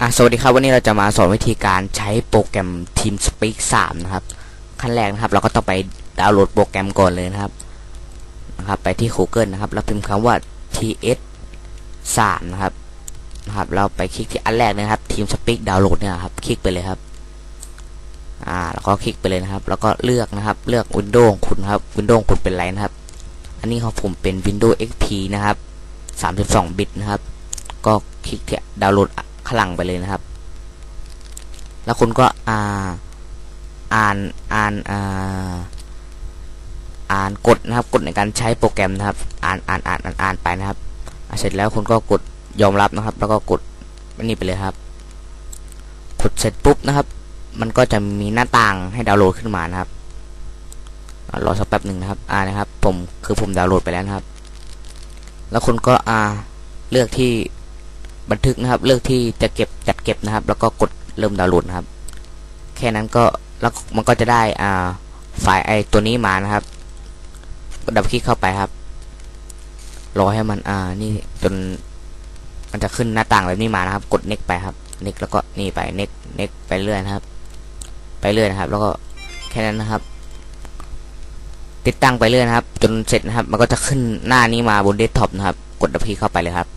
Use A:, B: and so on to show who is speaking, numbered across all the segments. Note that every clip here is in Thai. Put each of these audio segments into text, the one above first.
A: อะสวัสดีครับวันนี้เราจะมาสอนวิธีการใช้โปรแกรม TeamSpeak 3 นะครับ ขั้นแรกนะครับ เราก็ต้องไปดาวน์โหลดโปรแกรมก่อนเลยนะครับนะครับ ไปที่ Google นะครับ แล้วพิมพ์คำว่า ts 3นะครับนะครับ เราไปคลิกที่อันแรกนะครับ TeamSpeak ดาวน์โหลดเนี่ยครับ คลิกไปเลยครับอ่าแล้วก็คลิกไปเลยนะครับ แล้วก็เลือกนะครับ เลือก Windows ของคุณครับ Windows คุณเป็นไรนะครับ อันนี้ของผมเป็น Windows XP นะครับ32 บิตนะครับ ก็คลิกที่ดาวน์โหลด ขลังไปเลยนะครับ แล้วคุณก็อ่าอ่านอ่านอ่าอ่านกดนะครับกดในการใช้โปรแกรมนะครับ อ่านอ่านอ่านอ่านอ่านไปนะครับเสร็จแล้วคุณก็กดยอมรับนะครับ แล้วก็กดนี่ไปเลยครับ กดเสร็จปุ๊บนะครับ มันก็จะมีหน้าต่างให้ดาวน์โหลดขึ้นมานะครับรอสักแป๊บหนึ่งนะครับ อ่านะครับ ผมคือผมดาวน์โหลดไปแล้วนะครับ แล้วคุณก็อ่าเลือกที่ บันทึกนะครับ เลือกที่จะเก็บจัดเก็บนะครับ แล้วก็กดเริ่มดาวน์โหลดนะครับ แค่นั้นก็แล้วมันก็จะได้อ่าไฟล์ไอตัวนี้มานะครับก็ดับคลิกเข้าไปครับ รอให้มันอ่านี่จนมันจะขึ้นหน้าต่างแบบนี้มานะครับ กด next ไปครับ next แล้วก็นี่ไป next next ไปเรื่อยนะครับ ไปเรื่อยนะครับ แล้วก็แค่นั้นนะครับ ติดตั้งไปเรื่อยนะครับ จนเสร็จนะครับ มันก็จะขึ้นหน้านี้มาบนเดสก์ท็อปนะครับ กดดับคลิกเข้าไปเลยครับ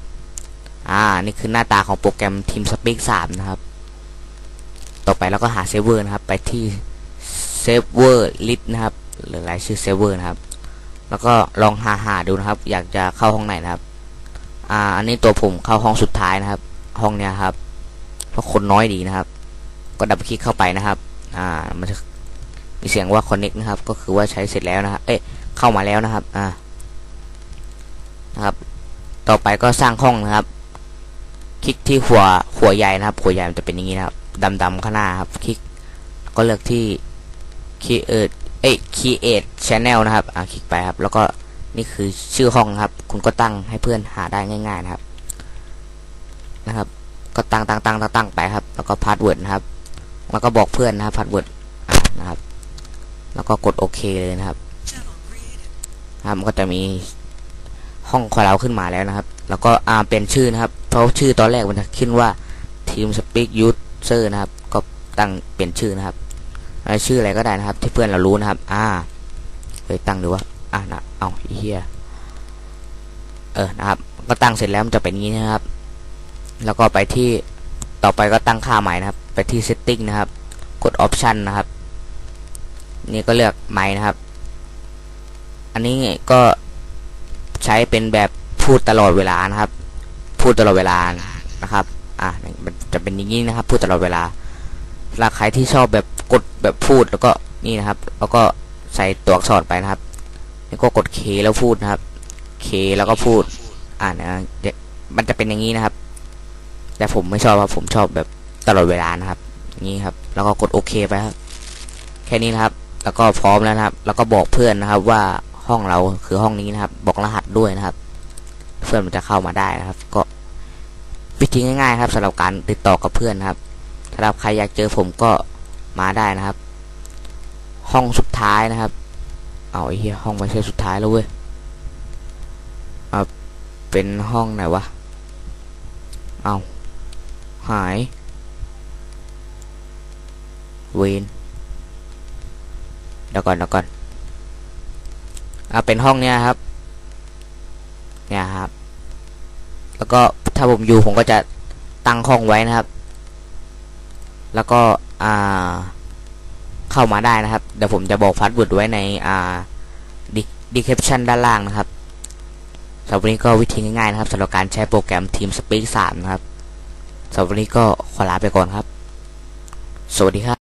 A: อ่า นี่คือหน้าตาของโปรแกรม TeamSpeak 3 นะครับ ต่อไปเราก็หาเซิร์ฟเวอร์นะครับ ไปที่เซิร์ฟเวอร์ลิสต์นะครับ หรือรายชื่อเซิร์ฟเวอร์นะครับ แล้วก็ลองหาหาดูนะครับ อยากจะเข้าห้องไหนนะครับ อ่า อันนี้ตัวผมเข้าห้องสุดท้ายนะครับ ห้องเนี้ยครับ เพราะคนน้อยดีนะครับ ก็ดับคลิกเข้าไปนะครับ อ่า มันจะมีเสียงว่า connect นะครับ ก็คือว่าใช้เสร็จแล้วนะครับ เอ๊ะ เข้ามาแล้วนะครับ อ่า นะครับ ต่อไปก็สร้างห้องนะครับ คลิกที่หัวหัวใหญ่นะครับ หัวใหญ่มันจะเป็นอย่างนี้นะครับดำๆข้างหน้าครับ คลิกก็เลือกที่ create เอ้ย create channel นะครับ อ่าคลิกไปครับ แล้วก็นี่คือชื่อห้องนะครับ คุณก็ตั้งให้เพื่อนหาได้ง่าย ๆ นะครับ นะครับ ก็ตั้งตั้งตั้งตั้งตั้งไปครับ แล้วก็พาสเวิร์ดนะครับ แล้วก็บอกเพื่อนนะครับพาสเวิร์ดอ่านะครับ แล้วก็กดโอเคเลยนะครับครับมันก็จะมี ห้องของเราขึ้นมาแล้วนะครับ แล้วก็อ่าเปลี่ยนชื่อนะครับ เพราะชื่อตอนแรกมันขึ้นว่า Team Speak User นะครับ ก็ตั้งเปลี่ยนชื่อนะครับชื่ออะไรก็ได้นะครับ ที่เพื่อนเรารู้นะครับ อ่าเคยตั้งดูว่าอ่านะเอาเฮียเออนะครับ ก็ตั้งเสร็จแล้วมันจะเป็นงนี้นะครับ แล้วก็ไปที่ต่อไปก็ตั้งค่าใหม่นะครับ ไปที่ Setting นะครับ กด Option นะครับ นี่ก็เลือกไม้นะครับ อันนี้ก็ ใช้เป็นแบบพูดตลอดเวลานะครับ พูดตลอดเวลานะครับ อะมันจะเป็นอย่างนี้นะครับ พูดตลอดเวลาถ้าใครที่ชอบแบบกดแบบพูดแล้วก็นี่นะครับ แล้วก็ใส่ตัวอักษรไปนะครับแล้วก็กดเคแล้วพูดนะครับเคแล้วก็พูด อ่านะมันจะเป็นอย่างนี้นะครับ แต่ผมไม่ชอบครับผมชอบแบบตลอดเวลานะครับนี้ครับ แล้วก็กดโอเคไปครับ แค่นี้นะครับ แล้วก็พร้อมแล้วนะครับ แล้วก็บอกเพื่อนนะครับว่า ห้องเราคือห้องนี้นะครับ บอกรหัสด้วยนะครับ เพื่อนมันจะเข้ามาได้นะครับ ก็วิธีง่ายๆครับสำหรับการติดต่อกับเพื่อนนะครับสำหรับใครอยากเจอผมก็มาได้นะครับ ห้องสุดท้ายนะครับ เอาไอ้เหี้ยห้องไม่ใช่สุดท้ายแล้วเว้ยเอาเป็นห้องไหนวะเอาหาย เวนเดี๋ยวก่อนเดี๋ยวก่อน อ่าเป็นห้องเนี้ยครับ เนี่ยครับ แล้วก็ถ้าผมอยู่ผมก็จะตั้งห้องไว้นะครับ แล้วก็อ่าเข้ามาได้นะครับ เดี๋ยวผมจะบอกพาสเวิร์ดไว้ในอ่าดีคริปชันด้านล่างนะครับสำหรับวันนี้ก็วิธีง่ายๆนะครับสำหรับการใช้โปรแกรม TeamSpeak 3 นะครับสำหรับวันนี้ก็ขอลาไปก่อนครับ สวัสดีครับ